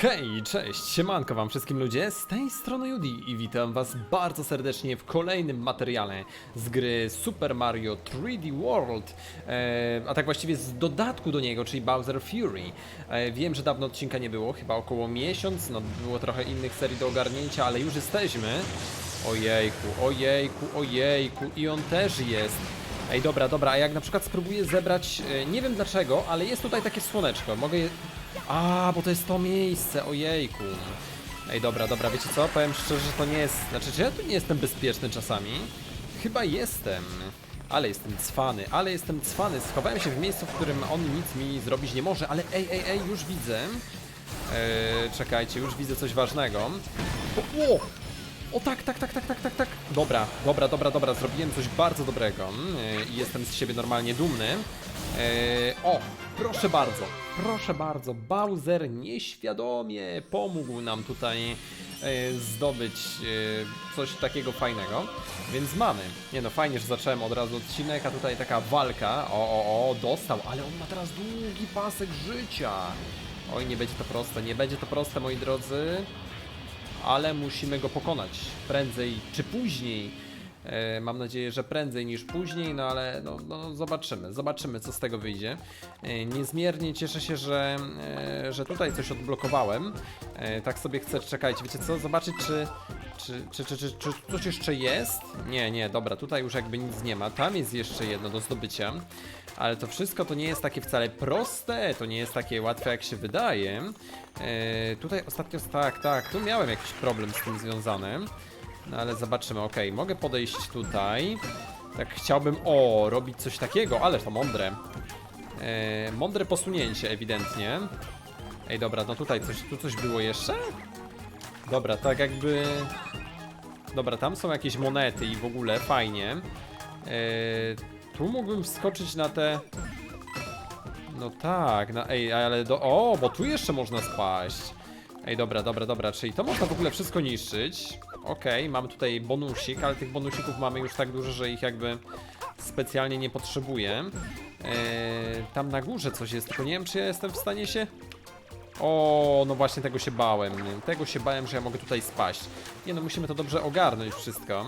Hej, cześć, siemanko wam wszystkim ludzie, z tej strony Judy i witam was bardzo serdecznie w kolejnym materiale z gry Super Mario 3D World, e, a tak właściwie z dodatku do niego, czyli Bowser Fury. E, wiem, że dawno odcinka nie było, chyba około miesiąc, no było trochę innych serii do ogarnięcia, ale już jesteśmy. Ojejku, ojejku, ojejku i on też jest. Ej, dobra, dobra, a jak na przykład spróbuję zebrać, e, nie wiem dlaczego, ale jest tutaj takie słoneczko, mogę je... A, bo to jest to miejsce, ojejku. Ej, dobra, dobra, wiecie co? Powiem szczerze, że to nie jest... Znaczy, czy ja tu nie jestem bezpieczny czasami? Chyba jestem. Ale jestem cwany, ale jestem cwany. Schowałem się w miejscu, w którym on nic mi zrobić nie może, ale ej, ej, ej, już widzę. Eee, czekajcie, już widzę coś ważnego. O, o! O tak, tak, tak, tak, tak, tak, tak. Dobra, dobra, dobra, dobra, zrobiłem coś bardzo dobrego yy, i jestem z siebie normalnie dumny. Yy, o, proszę bardzo, proszę bardzo, Bowser nieświadomie pomógł nam tutaj yy, zdobyć coś takiego fajnego, więc mamy. Nie no, fajnie, że zacząłem od razu odcinek, a tutaj taka walka. O, o, o, dostał, ale on ma teraz długi pasek życia. Oj, nie będzie to proste, nie będzie to proste, moi drodzy ale musimy go pokonać prędzej czy później. E, mam nadzieję, że prędzej niż później, no ale no, no, zobaczymy, zobaczymy co z tego wyjdzie. E, niezmiernie cieszę się, że, e, że tutaj coś odblokowałem. Tak sobie chcę, czekajcie, wiecie co, zobaczyć czy, czy, czy, czy, czy, czy coś jeszcze jest? Nie, nie, dobra, tutaj już jakby nic nie ma. Tam jest jeszcze jedno do zdobycia. Ale to wszystko to nie jest takie wcale proste, to nie jest takie łatwe jak się wydaje. Tutaj ostatnio, tak, tak, tu miałem jakiś problem z tym związany. No ale zobaczymy, okej, mogę podejść tutaj. Tak chciałbym, o, robić coś takiego, ale to mądre. E, mądre posunięcie ewidentnie. Ej, dobra, no tutaj coś, tu coś było jeszcze? Dobra, tak jakby... Dobra, tam są jakieś monety i w ogóle, fajnie. E, tu mógłbym wskoczyć na te... No tak, na, ej, ale do... O, bo tu jeszcze można spaść. Ej, dobra, dobra, dobra, czyli to można w ogóle wszystko niszczyć. Okej, mamy tutaj bonusik, ale tych bonusików mamy już tak dużo, że ich jakby specjalnie nie potrzebuję. Eee, tam na górze coś jest, tylko nie wiem, czy ja jestem w stanie się... O, no właśnie tego się bałem. Tego się bałem, że ja mogę tutaj spaść. Nie no, musimy to dobrze ogarnąć wszystko.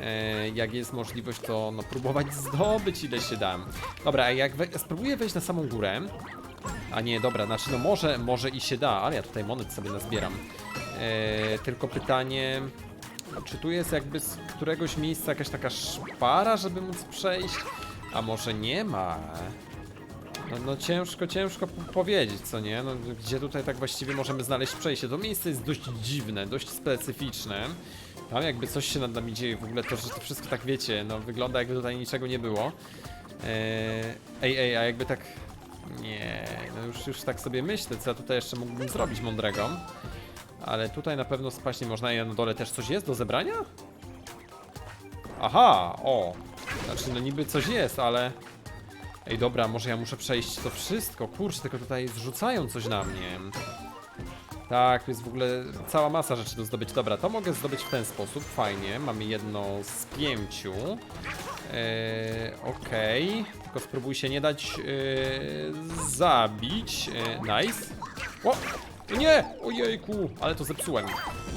E, jak jest możliwość, to no, próbować zdobyć ile się da. Dobra, jak we spróbuję wejść na samą górę. A nie, dobra, znaczy no może, może i się da, ale ja tutaj monet sobie nazbieram. E, tylko pytanie, czy tu jest jakby z któregoś miejsca jakaś taka szpara, żeby móc przejść? A może nie ma? No, no ciężko, ciężko powiedzieć, co nie? No, gdzie tutaj tak właściwie możemy znaleźć przejście? To miejsce jest dość dziwne, dość specyficzne. Tam jakby coś się nad nami dzieje, w ogóle to, że to wszystko tak wiecie, no wygląda jakby tutaj niczego nie było. Eee, ej, ej, a jakby tak... Nie, no już, już tak sobie myślę, co ja tutaj jeszcze mógłbym zrobić mądrego. Ale tutaj na pewno spaść nie można i na dole też coś jest do zebrania? Aha, o. Znaczy no niby coś jest, ale... Ej, dobra, może ja muszę przejść to wszystko. Kurczę, tylko tutaj zrzucają coś na mnie. Tak, jest w ogóle cała masa rzeczy do zdobyć. Dobra, to mogę zdobyć w ten sposób. Fajnie, mamy jedno z pięciu. Eee, Okej, tylko spróbuj się nie dać eee, zabić. Eee, nice. O! Nie! Ojejku! Ale to zepsułem.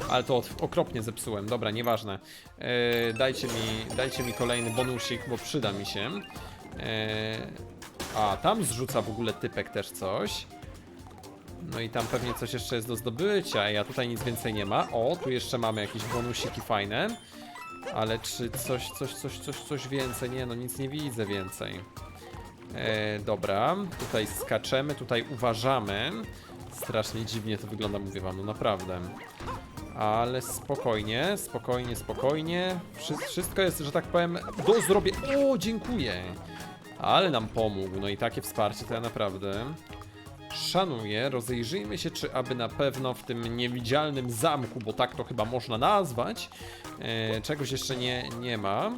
Ale to okropnie zepsułem. Dobra, nieważne. Eee, dajcie, mi, dajcie mi kolejny bonusik, bo przyda mi się. Eee, a, tam zrzuca w ogóle typek też coś. No i tam pewnie coś jeszcze jest do zdobycia, a tutaj nic więcej nie ma. O, tu jeszcze mamy jakieś bonusiki fajne. Ale czy coś, coś, coś, coś, coś więcej? Nie, no nic nie widzę więcej. E, dobra, tutaj skaczemy, tutaj uważamy. Strasznie dziwnie to wygląda, mówię wam, no naprawdę. Ale spokojnie, spokojnie, spokojnie. Wszy wszystko jest, że tak powiem, do zrobienia. O, dziękuję. Ale nam pomógł, no i takie wsparcie to ja naprawdę szanuję. Rozejrzyjmy się, czy aby na pewno w tym niewidzialnym zamku, bo tak to chyba można nazwać, e, czegoś jeszcze nie, nie ma.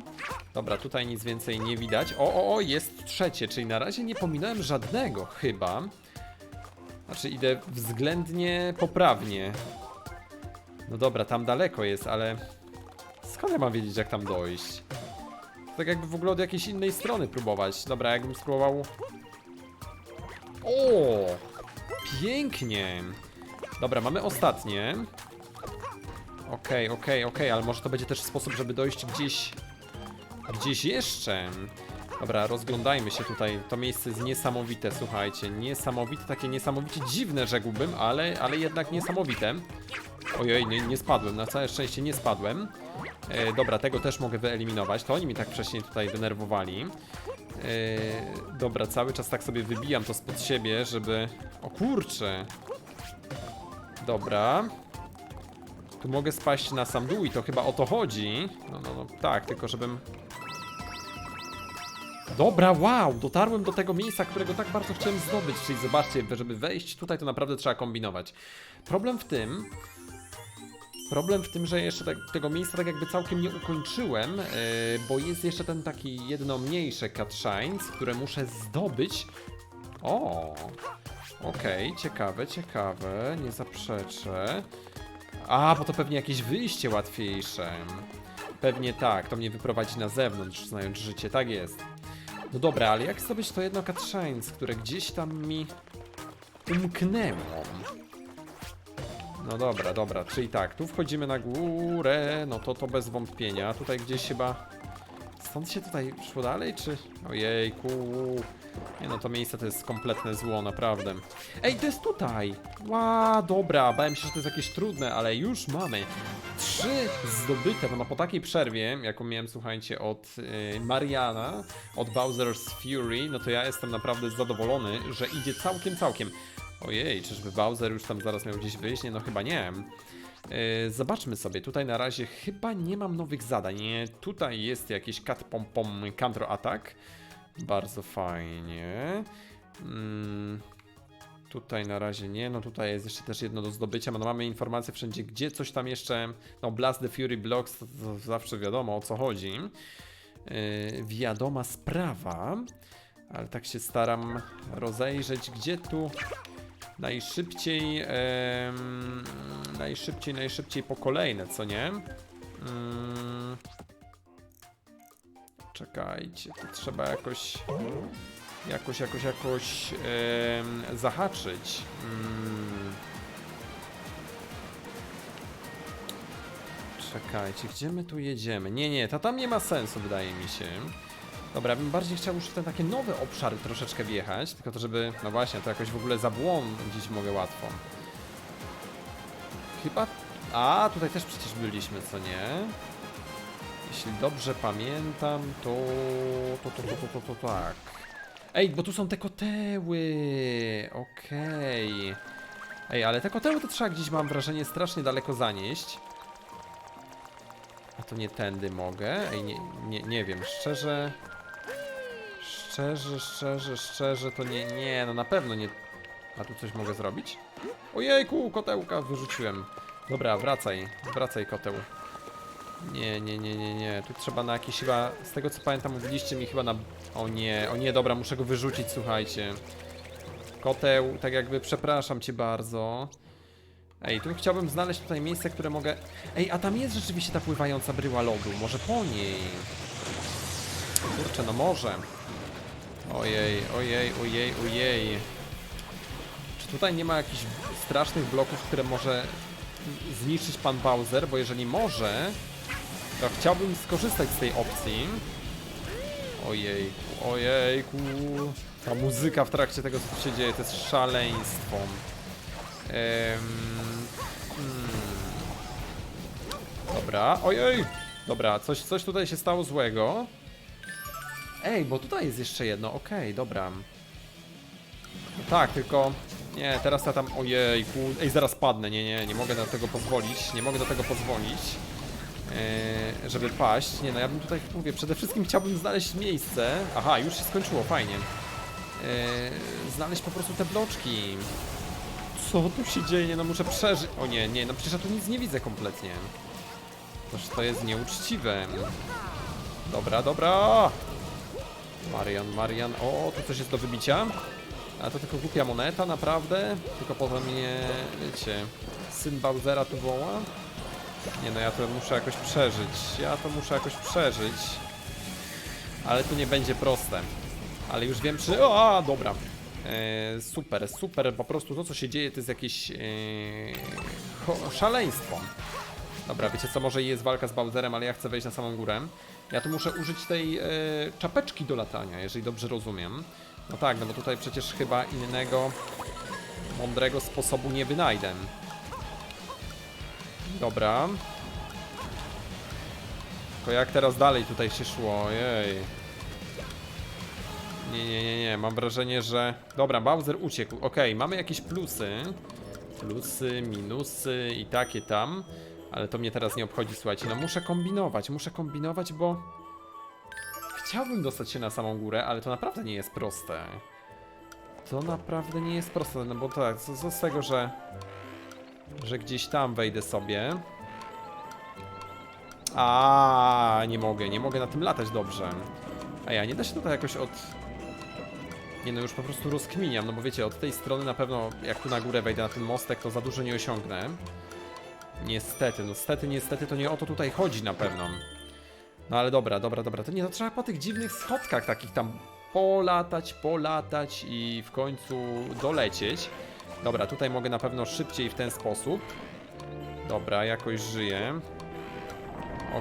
Dobra, tutaj nic więcej nie widać. O, o, o, jest trzecie, czyli na razie nie pominąłem żadnego chyba. Znaczy idę względnie poprawnie. No dobra, tam daleko jest, ale skąd ja mam wiedzieć, jak tam dojść? Tak jakby w ogóle od jakiejś innej strony próbować. Dobra, jakbym spróbował... O! Pięknie! Dobra, mamy ostatnie. Okej, okej, okej, ale może to będzie też sposób, żeby dojść gdzieś... Gdzieś jeszcze. Dobra, rozglądajmy się tutaj. To miejsce jest niesamowite, słuchajcie. Niesamowite, takie niesamowicie dziwne rzekłbym, ale, ale jednak niesamowite. Ojej, nie, nie spadłem, na całe szczęście nie spadłem. E, dobra, tego też mogę wyeliminować. To oni mi tak wcześniej tutaj denerwowali. E, dobra, cały czas tak sobie wybijam to spod siebie, żeby... O kurczę! Dobra. Tu mogę spaść na sam dół i to chyba o to chodzi. No, no, no, tak, tylko żebym... Dobra, wow! Dotarłem do tego miejsca, którego tak bardzo chciałem zdobyć. Czyli zobaczcie, żeby wejść tutaj, to naprawdę trzeba kombinować. Problem w tym... Problem w tym, że jeszcze tak, tego miejsca tak jakby całkiem nie ukończyłem, yy, bo jest jeszcze ten taki jedno mniejsze Shines, które muszę zdobyć. O, okej, ciekawe, ciekawe, nie zaprzeczę. A, bo to pewnie jakieś wyjście łatwiejsze. Pewnie tak, to mnie wyprowadzi na zewnątrz, znając życie, tak jest. No dobra, ale jak zdobyć to jedno Shines, które gdzieś tam mi umknęło? No dobra, dobra, czyli tak, tu wchodzimy na górę, no to to bez wątpienia. Tutaj gdzieś chyba... Stąd się tutaj szło dalej, czy... Ojejku... Nie no, to miejsce to jest kompletne zło, naprawdę. Ej, to jest tutaj! Ła, dobra, bałem się, że to jest jakieś trudne, ale już mamy. Trzy zdobyte, no po takiej przerwie, jaką miałem, słuchajcie, od y, Mariana, od Bowser's Fury, no to ja jestem naprawdę zadowolony, że idzie całkiem, całkiem. Ojej, czyżby Bowser już tam zaraz miał gdzieś wyjść? Nie, no chyba nie. Yy, zobaczmy sobie, tutaj na razie chyba nie mam nowych zadań. Tutaj jest jakiś cat pom pom counter attack. Bardzo fajnie. Mm, tutaj na razie nie, no tutaj jest jeszcze też jedno do zdobycia. No mamy informacje wszędzie, gdzie coś tam jeszcze. No Blast the Fury Blocks, to, to zawsze wiadomo o co chodzi. Yy, wiadoma sprawa. Ale tak się staram rozejrzeć, gdzie tu najszybciej, em, najszybciej, najszybciej po kolejne, co nie? Mm, czekajcie, to trzeba jakoś, jakoś, jakoś, jakoś em, zahaczyć. Mm. Czekajcie, gdzie my tu jedziemy? Nie, nie, to tam nie ma sensu, wydaje mi się. Dobra, bym bardziej chciał już w te takie nowe obszary troszeczkę wjechać, tylko to żeby, no właśnie, to jakoś w ogóle zabłądzić mogę łatwo. Chyba... A, tutaj też przecież byliśmy, co nie? Jeśli dobrze pamiętam, to... To, to, to, to, to, to tak. Ej, bo tu są te koteły! Okej. Ej, ale te koteły to trzeba gdzieś, mam wrażenie, strasznie daleko zanieść. A to nie tędy mogę? Ej, nie, nie, nie wiem, szczerze... Szczerze, szczerze, szczerze to nie, nie, no na pewno nie... A tu coś mogę zrobić? Ojejku, kotełka wyrzuciłem. Dobra, wracaj, wracaj koteł. Nie, nie, nie, nie, nie, tu trzeba na jakieś chyba, z tego co pamiętam mówiliście mi chyba na... O nie, o nie, dobra, muszę go wyrzucić, słuchajcie. Koteł, tak jakby przepraszam cię bardzo. Ej, tu chciałbym znaleźć tutaj miejsce, które mogę... Ej, a tam jest rzeczywiście ta pływająca bryła lodu, może po niej? Kurczę, no może. Ojej, ojej, ojej, ojej. Czy tutaj nie ma jakichś strasznych bloków, które może zniszczyć pan Bowser? Bo jeżeli może, to chciałbym skorzystać z tej opcji. Ojejku, ojejku. Ta muzyka w trakcie tego, co tu się dzieje, to jest szaleństwo. Em, hmm. Dobra, ojej! Dobra, coś, coś tutaj się stało złego. Ej, bo tutaj jest jeszcze jedno, okej, dobra. No tak, tylko... Nie, teraz ja tam... Ojej, Ej, zaraz padnę, nie, nie, nie mogę na tego pozwolić, nie mogę do tego pozwolić. Yy, żeby paść. Nie no, ja bym tutaj, mówię, przede wszystkim chciałbym znaleźć miejsce. Aha, już się skończyło, fajnie. Yy, znaleźć po prostu te bloczki. Co tu się dzieje? No muszę przeżyć. O nie, nie, no przecież ja tu nic nie widzę kompletnie. Toż to jest nieuczciwe. Dobra, dobra. Marian, Marian. O, tu coś jest do wybicia. A to tylko głupia moneta, naprawdę? Tylko poza mnie, wiecie, syn Bowsera tu woła? Nie no, ja to muszę jakoś przeżyć. Ja to muszę jakoś przeżyć. Ale tu nie będzie proste. Ale już wiem, czy... O, dobra. E, super, super, po prostu to co się dzieje to jest jakieś e, szaleństwo. Dobra, wiecie co, może jest walka z Bowserem, ale ja chcę wejść na samą górę. Ja tu muszę użyć tej e, czapeczki do latania, jeżeli dobrze rozumiem. No tak, no bo tutaj przecież chyba innego mądrego sposobu nie wynajdę. Dobra. Tylko jak teraz dalej tutaj się szło, ojej. Nie, nie, nie, nie, mam wrażenie, że... Dobra, Bowser uciekł, okej, mamy jakieś plusy. Plusy, minusy i takie tam. Ale to mnie teraz nie obchodzi, słuchajcie, no muszę kombinować, muszę kombinować, bo... Chciałbym dostać się na samą górę, ale to naprawdę nie jest proste. To naprawdę nie jest proste, no bo tak, co, co z tego, że... Że gdzieś tam wejdę sobie. A, nie mogę, nie mogę na tym latać dobrze. A ja nie da się tutaj jakoś od... Nie no, już po prostu rozkminiam, no bo wiecie, od tej strony na pewno, jak tu na górę wejdę na ten mostek, to za dużo nie osiągnę. Niestety, no niestety, niestety to nie o to tutaj chodzi na pewno. No ale dobra, dobra, dobra, to nie, no trzeba po tych dziwnych schodkach takich tam polatać, polatać i w końcu dolecieć. Dobra, tutaj mogę na pewno szybciej w ten sposób. Dobra, jakoś żyję.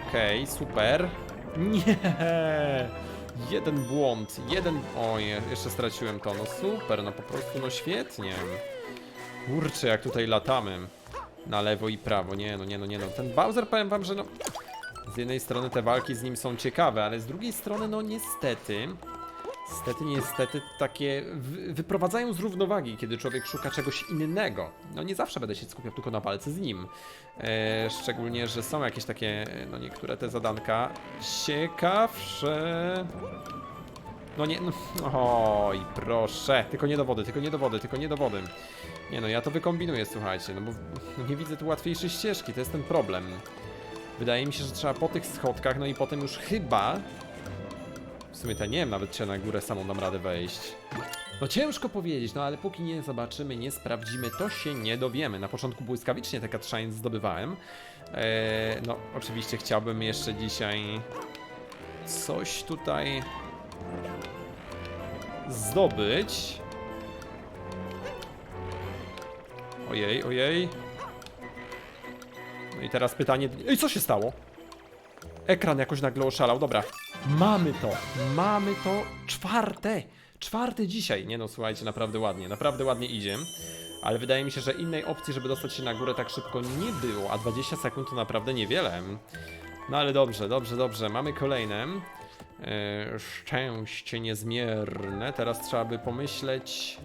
Okej, super. Nie! Jeden błąd, jeden... Oj, jeszcze straciłem to. No super, no po prostu, no świetnie. Kurczę, jak tutaj latamy. Na lewo i prawo. Nie no, nie no, nie no. Ten Bowser, powiem wam, że no... Z jednej strony te walki z nim są ciekawe, ale z drugiej strony, no niestety... Niestety, niestety, takie wy- wyprowadzają z równowagi, kiedy człowiek szuka czegoś innego. No nie zawsze będę się skupiał tylko na walce z nim. E, szczególnie, że są jakieś takie, no niektóre te zadanka ciekawsze. No nie, no, oj, proszę, tylko nie do wody, tylko nie do wody, tylko nie do wody. Nie no, ja to wykombinuję, słuchajcie, no bo nie widzę tu łatwiejszej ścieżki, to jest ten problem. Wydaje mi się, że trzeba po tych schodkach, no i potem już chyba... W sumie to nie wiem nawet, czy na górę samą dam radę wejść. No ciężko powiedzieć, no ale póki nie zobaczymy, nie sprawdzimy, to się nie dowiemy. Na początku błyskawicznie te Shine zdobywałem. Eee, no, oczywiście chciałbym jeszcze dzisiaj coś tutaj zdobyć. Ojej, ojej. No i teraz pytanie. Ej, co się stało? Ekran jakoś nagle oszalał. Dobra, mamy to. Mamy to czwarte. Czwarte dzisiaj. Nie no, słuchajcie, naprawdę ładnie. Naprawdę ładnie idzie. Ale wydaje mi się, że innej opcji, żeby dostać się na górę tak szybko nie było. A 20 sekund to naprawdę niewiele. No ale dobrze, dobrze, dobrze. Mamy kolejne. E, szczęście niezmierne. Teraz trzeba by pomyśleć,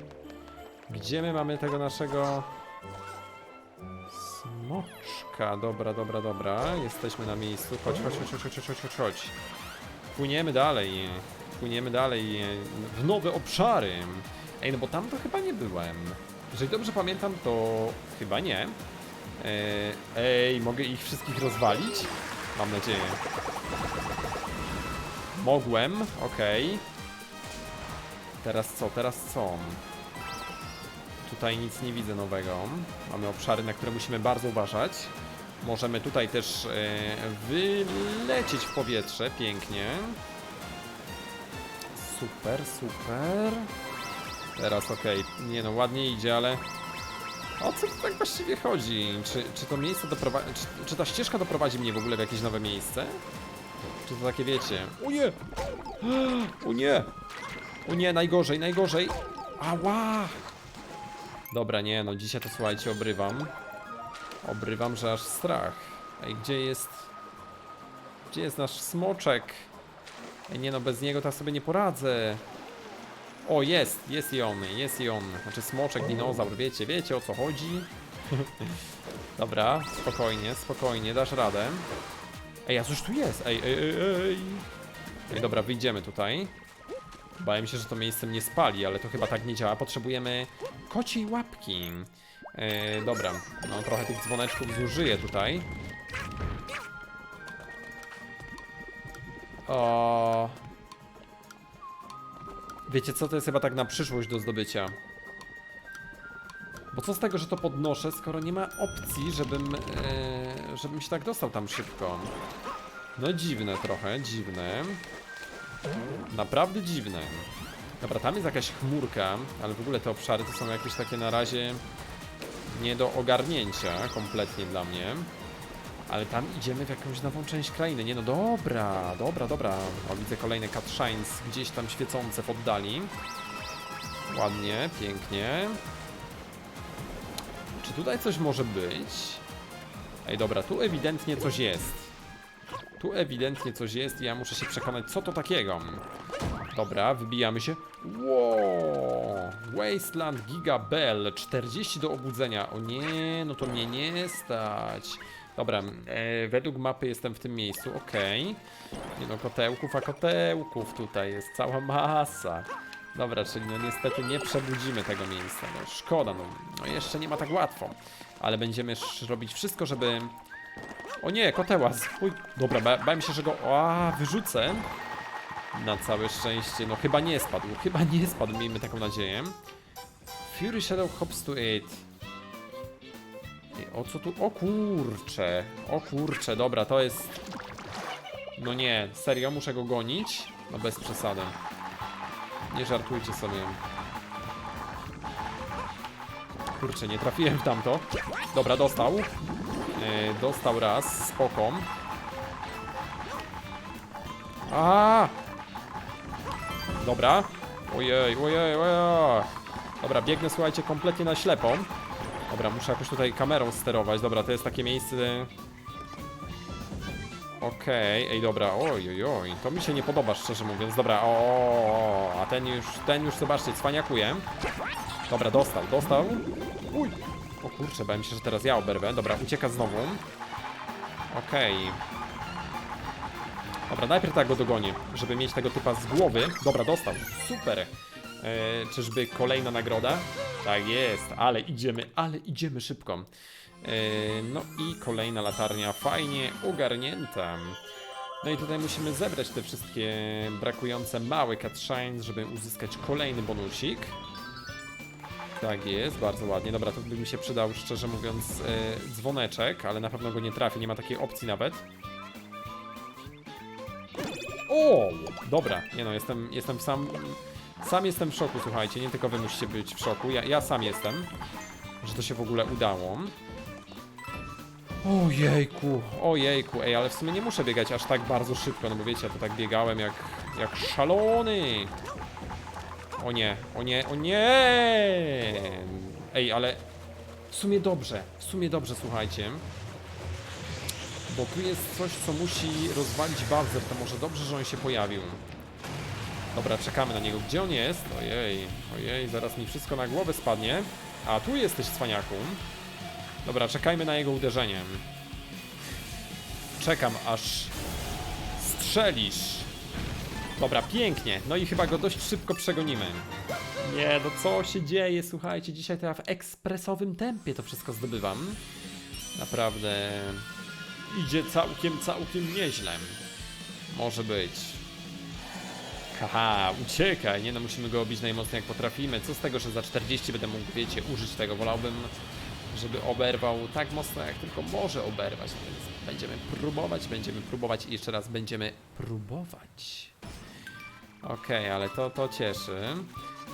gdzie my mamy tego naszego smoczka. Dobra, dobra, dobra. Jesteśmy na miejscu. Chodź, chodź, chodź, chodź, chodź, chodź, chodź. Płyniemy dalej. Płyniemy dalej w nowe obszary. Ej, no bo tam to chyba nie byłem. Jeżeli dobrze pamiętam, to chyba nie. E, Ej, mogę ich wszystkich rozwalić? Mam nadzieję. Mogłem, okej. Teraz co, teraz co? Tutaj nic nie widzę nowego. Mamy obszary, na które musimy bardzo uważać. Możemy tutaj też e, wylecieć w powietrze, pięknie. Super, super. Teraz okej, nie no, ładnie idzie, ale... O co tu tak właściwie chodzi? Czy, czy to miejsce doprowadzi... Czy, czy ta ścieżka doprowadzi mnie w ogóle w jakieś nowe miejsce? Czy to takie wiecie? O nie! O nie! O nie, najgorzej, najgorzej! Ała! Dobra, nie no, dzisiaj to słuchajcie, obrywam. Obrywam, że aż strach. Ej, gdzie jest... Gdzie jest nasz smoczek? Ej, nie no, bez niego to sobie nie poradzę. O, jest, jest i on, jest i on. Znaczy smoczek, dinozaur, wiecie, wiecie o co chodzi. Dobra, spokojnie, spokojnie, dasz radę. Ej, a coś tu jest? Ej, ej, ej, ej. Ej, dobra, wyjdziemy tutaj. Bałem się, że to miejsce mnie spali, ale to chyba tak nie działa. Potrzebujemy kociej łapki. E, dobra, no trochę tych dzwoneczków zużyję tutaj. O. Wiecie co, to jest chyba tak na przyszłość do zdobycia. Bo co z tego, że to podnoszę, skoro nie ma opcji, żebym, e, żebym się tak dostał tam szybko. No dziwne trochę, dziwne. Naprawdę dziwne. Dobra, tam jest jakaś chmurka, ale w ogóle te obszary to są jakieś takie na razie nie do ogarnięcia kompletnie dla mnie. Ale tam idziemy w jakąś nową część krainy. Nie no, dobra, dobra, dobra. O, widzę kolejne cutscenes gdzieś tam świecące w oddali. Ładnie, pięknie. Czy tutaj coś może być? Ej, dobra, tu ewidentnie coś jest. Tu ewidentnie coś jest i ja muszę się przekonać, co to takiego. Dobra, wybijamy się. Wow! Wasteland Giga Bell, 40 do obudzenia. O nie, no to mnie nie stać. Dobra, e, według mapy jestem w tym miejscu, okej. Nie no, kotełków, a kotełków tutaj jest cała masa. Dobra, czyli no niestety nie przebudzimy tego miejsca. No szkoda, no, no jeszcze nie ma tak łatwo. Ale będziemy robić wszystko, żeby... O nie, kotełaz. Uj, dobra, ba bałem się, że go... A, wyrzucę. Na całe szczęście, no chyba nie spadł, chyba nie spadł, miejmy taką nadzieję. Fury Shadow hops to it. O co tu? O kurcze, o kurcze, dobra, to jest... No nie, serio, muszę go gonić? No bez przesady. Nie żartujcie sobie. Kurczę, nie trafiłem w tamto. Dobra, dostał. E, dostał raz, spoko. A! Dobra. Ojej, ojej, ojej. Dobra, biegnę, słuchajcie, kompletnie na ślepo. Dobra, muszę jakoś tutaj kamerą sterować. Dobra, to jest takie miejsce... Okej, ej, dobra, oj, oj, oj, to mi się nie podoba, szczerze mówiąc. Dobra, o, o, a ten już, ten już, zobaczcie, cwaniakuje. Dobra, dostał, dostał. Uj, kurczę, bałem się, że teraz ja oberwę. Dobra, ucieka znowu. Okej. Dobra, najpierw tak go dogonię, żeby mieć tego typa z głowy. Dobra, dostał. Super. E, czyżby kolejna nagroda? Tak jest, ale idziemy, ale idziemy szybko. E, no i kolejna latarnia, fajnie ogarnięta. No i tutaj musimy zebrać te wszystkie brakujące małe cutscenes, żeby uzyskać kolejny bonusik. Tak jest, bardzo ładnie. Dobra, to by mi się przydał, szczerze mówiąc, e, dzwoneczek, ale na pewno go nie trafię, nie ma takiej opcji nawet. O! Dobra, nie no, jestem, jestem sam. Sam jestem w szoku, słuchajcie, nie tylko wy musicie być w szoku. Ja, ja sam jestem, że to się w ogóle udało. Ojejku, ojejku, ej, ale w sumie nie muszę biegać aż tak bardzo szybko, no bo wiecie, ja to tak biegałem jak, jak szalony. O nie, o nie, o nie! Ej, ale w sumie dobrze, w sumie dobrze, słuchajcie. Bo tu jest coś, co musi rozwalić Bowser, to może dobrze, że on się pojawił. Dobra, czekamy na niego. Gdzie on jest? Ojej, ojej, zaraz mi wszystko na głowę spadnie. A, tu jesteś, cwaniaku. Dobra, czekajmy na jego uderzenie. Czekam, aż strzelisz. Dobra, pięknie. No i chyba go dość szybko przegonimy. Nie, no co się dzieje? Słuchajcie, dzisiaj to ja w ekspresowym tempie to wszystko zdobywam. Naprawdę idzie całkiem, całkiem nieźle. Może być. Haha, uciekaj, nie no, musimy go obić najmocniej jak potrafimy. Co z tego, że za 40 będę mógł, wiecie, użyć tego. Wolałbym, żeby oberwał tak mocno, jak tylko może oberwać, więc będziemy próbować, będziemy próbować i jeszcze raz będziemy próbować. Okej, ale to, to cieszy.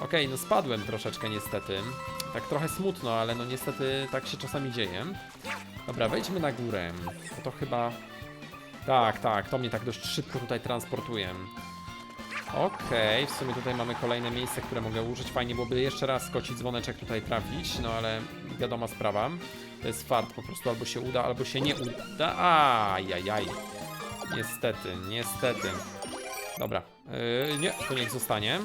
Okej, no spadłem troszeczkę niestety. Tak trochę smutno, ale no niestety tak się czasami dzieje. Dobra, wejdźmy na górę. To chyba... Tak, tak, to mnie tak dość szybko tutaj transportuje. Okej, w sumie tutaj mamy kolejne miejsce, które mogę użyć. Fajnie byłoby jeszcze raz kocić dzwoneczek tutaj trafić, no ale wiadoma sprawa. To jest fart, po prostu albo się uda, albo się nie uda. Ajajaj. Niestety, niestety. Dobra, yy, nie, to niech zostanie.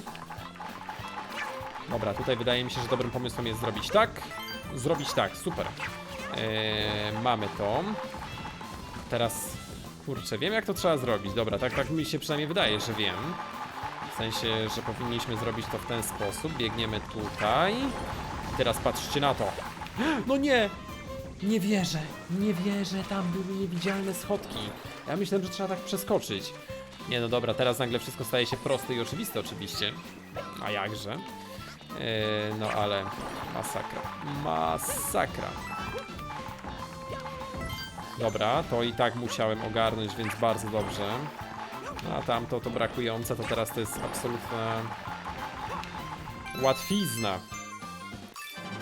Dobra, tutaj wydaje mi się, że dobrym pomysłem jest zrobić tak. Zrobić tak, super. Yy, mamy to. Teraz, kurczę, wiem jak to trzeba zrobić. Dobra, tak, tak mi się przynajmniej wydaje, że wiem. W sensie, że powinniśmy zrobić to w ten sposób. Biegniemy tutaj. Teraz patrzcie na to. No nie! Nie wierzę, nie wierzę, tam były niewidzialne schodki. Ja myślałem, że trzeba tak przeskoczyć. Nie no dobra, teraz nagle wszystko staje się proste i oczywiste oczywiście. A jakże? Yy, no ale masakra. Masakra. Dobra, to i tak musiałem ogarnąć, więc bardzo dobrze. A tamto to brakujące, to teraz to jest absolutna Łatwizna.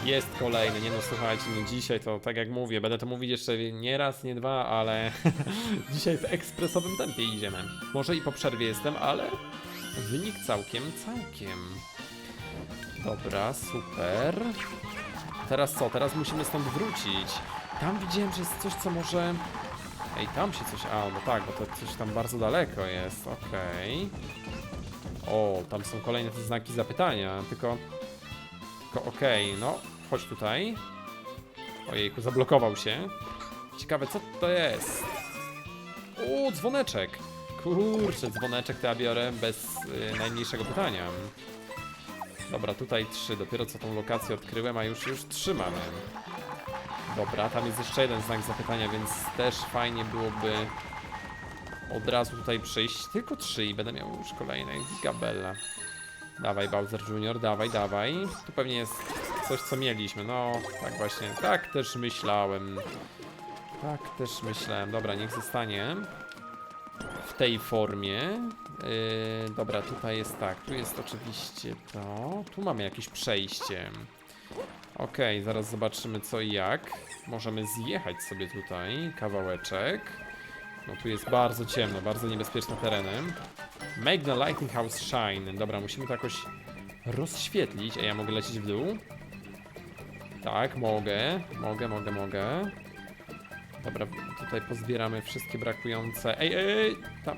Jest kolejny, nie no słuchajcie, no dzisiaj to tak jak mówię, będę to mówić jeszcze nie raz, nie dwa, ale dzisiaj w ekspresowym tempie idziemy. Może i po przerwie jestem, ale wynik całkiem, całkiem. Dobra, super. Teraz co? Teraz musimy stąd wrócić. Tam widziałem, że jest coś, co może... Ej, tam się coś... A, no tak, bo to coś tam bardzo daleko jest, okej. O, tam są kolejne te znaki zapytania, tylko... Tylko okej, no, chodź tutaj. Ojejku, zablokował się. Ciekawe, co to jest? O, dzwoneczek. Kurczę, dzwoneczek to ja biorę bez y, najmniejszego pytania. Dobra, tutaj trzy. Dopiero co tą lokację odkryłem, a już już trzy mamy. Dobra, tam jest jeszcze jeden znak zapytania, więc też fajnie byłoby od razu tutaj przyjść. Tylko trzy i będę miał już kolejne. Gigabella. Dawaj, Bowser Jr., dawaj, dawaj. Tu pewnie jest coś, co mieliśmy. No, tak właśnie. Tak też myślałem. Tak też myślałem. Dobra, niech zostanie w tej formie. Yy, dobra, tutaj jest tak. Tu jest oczywiście to. Tu mamy jakieś przejście. Okej, zaraz zobaczymy co i jak. Możemy zjechać sobie tutaj kawałeczek. No tu jest bardzo ciemno, bardzo niebezpieczne tereny. Make the lightning house shine. Dobra, musimy to jakoś rozświetlić. A ja mogę lecieć w dół? Tak, mogę. Mogę, mogę, mogę. Dobra, tutaj pozbieramy wszystkie brakujące. Ej, ej, ej! Tam.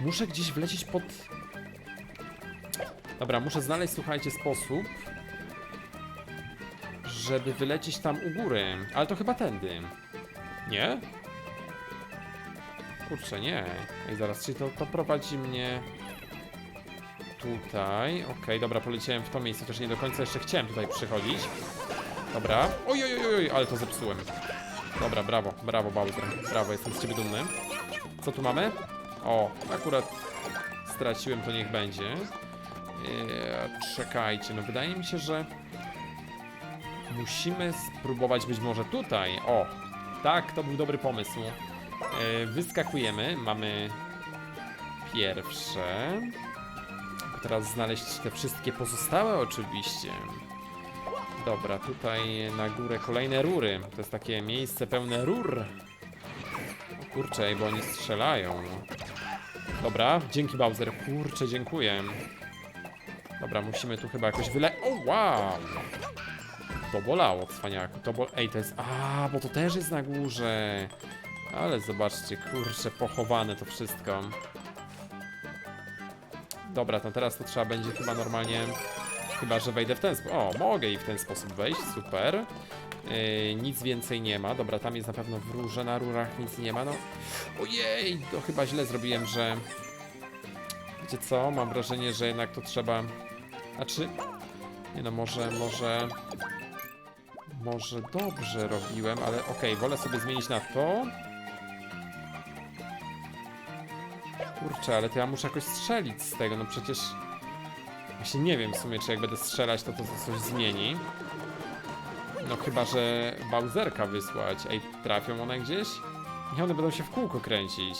Muszę gdzieś wlecieć pod. Dobra, muszę znaleźć, słuchajcie, sposób, żeby wylecieć tam u góry. Ale to chyba tędy. Nie? Kurczę, nie. Ej, zaraz, czyli to, to prowadzi mnie tutaj. Okej, dobra, poleciałem w to miejsce, też nie do końca jeszcze chciałem tutaj przychodzić. Dobra. Oj, oj, oj, oj, ale to zepsułem. Dobra, brawo, brawo, Bowser. Brawo, jestem z ciebie dumny. Co tu mamy? O, akurat straciłem, to niech będzie. Eee, czekajcie, no wydaje mi się, że musimy spróbować być może tutaj. O, tak, to był dobry pomysł. Eee, wyskakujemy, mamy pierwsze. Teraz znaleźć te wszystkie pozostałe oczywiście. Dobra, tutaj na górę kolejne rury. To jest takie miejsce pełne rur. Kurczę, bo oni strzelają. Dobra, dzięki Bowser. Kurczę, dziękuję. Dobra, musimy tu chyba jakoś wyle... O, wow! To bolało, cwaniaku. To bol... Ej, to jest... A, bo to też jest na górze. Ale zobaczcie, kurczę, pochowane to wszystko. Dobra, to teraz to trzeba będzie chyba normalnie... Chyba, że wejdę w ten sposób. O, mogę i w ten sposób wejść, super. Yy, nic więcej nie ma. Dobra, tam jest na pewno wróże na rurach, nic nie ma. No, ojej, to chyba źle zrobiłem, że... Wiecie co, mam wrażenie, że jednak to trzeba... Znaczy... Nie no, może, może... Może dobrze robiłem, ale okej, wolę sobie zmienić na to. Kurczę, ale to ja muszę jakoś strzelić z tego, no przecież... Właśnie nie wiem w sumie, czy jak będę strzelać, to to coś zmieni. No chyba, że Bowserka wysłać. Ej, trafią one gdzieś? Nie, one będą się w kółko kręcić.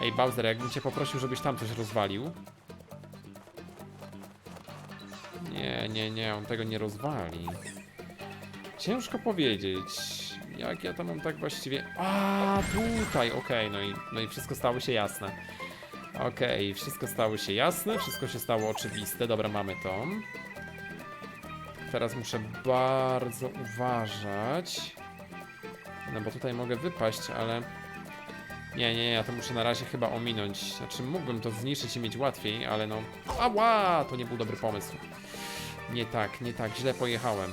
Ej, Bowser, jakbym cię poprosił, żebyś tam coś rozwalił. Nie, nie, nie, on tego nie rozwali. Ciężko powiedzieć. Jak ja to mam tak właściwie... A, tutaj, okej, no, i, no i wszystko stało się jasne. Okej, wszystko stało się jasne, wszystko się stało oczywiste. Dobra, mamy to. Teraz muszę bardzo uważać. No bo tutaj mogę wypaść, ale... Nie, nie, ja to muszę na razie chyba ominąć. Znaczy mógłbym to zniszczyć i mieć łatwiej, ale no... Ała! To nie był dobry pomysł. Nie tak, nie tak, źle pojechałem.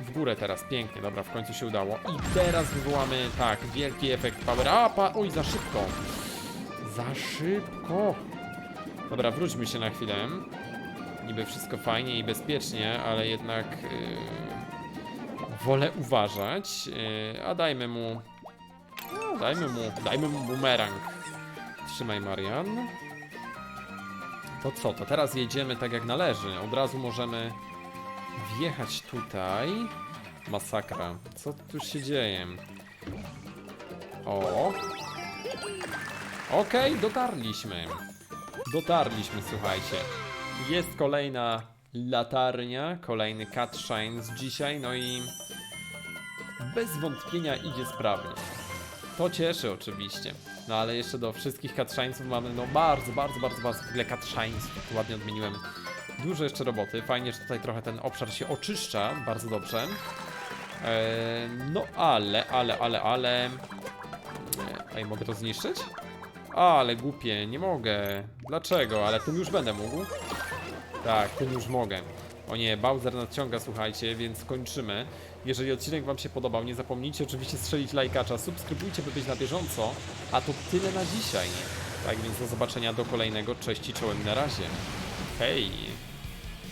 W górę teraz, pięknie, dobra, w końcu się udało. I teraz wywołamy, tak, wielki efekt power upa. Oj, za szybko. Za szybko. Dobra, wróćmy się na chwilę. Niby wszystko fajnie i bezpiecznie, ale jednak yy, wolę uważać. Yy, a dajmy mu. No, dajmy mu. Dajmy mu bumerang. Trzymaj, Marian. To co? To teraz jedziemy tak jak należy. Od razu możemy wjechać tutaj. Masakra. Co tu się dzieje? O. Okej, dotarliśmy. Dotarliśmy, słuchajcie. Jest kolejna latarnia, kolejny cut shine z dzisiaj, no i bez wątpienia idzie sprawnie. To cieszy oczywiście. No ale jeszcze do wszystkich cutshinesów mamy no bardzo, bardzo, bardzo, bardzo wiele cutshinesów, tu ładnie odmieniłem. Dużo jeszcze roboty, fajnie, że tutaj trochę ten obszar się oczyszcza, bardzo dobrze. Eee, no ale, ale, ale, ale... Ej, mogę to zniszczyć? Ale głupie, nie mogę. Dlaczego? Ale tym już będę mógł. Tak, tym już mogę. O nie, Bowser nadciąga, słuchajcie, więc kończymy. Jeżeli odcinek Wam się podobał, nie zapomnijcie oczywiście strzelić lajkacza, subskrybujcie, by być na bieżąco. A to tyle na dzisiaj. Tak więc do zobaczenia do kolejnego. Cześć i czołem na razie. Hej!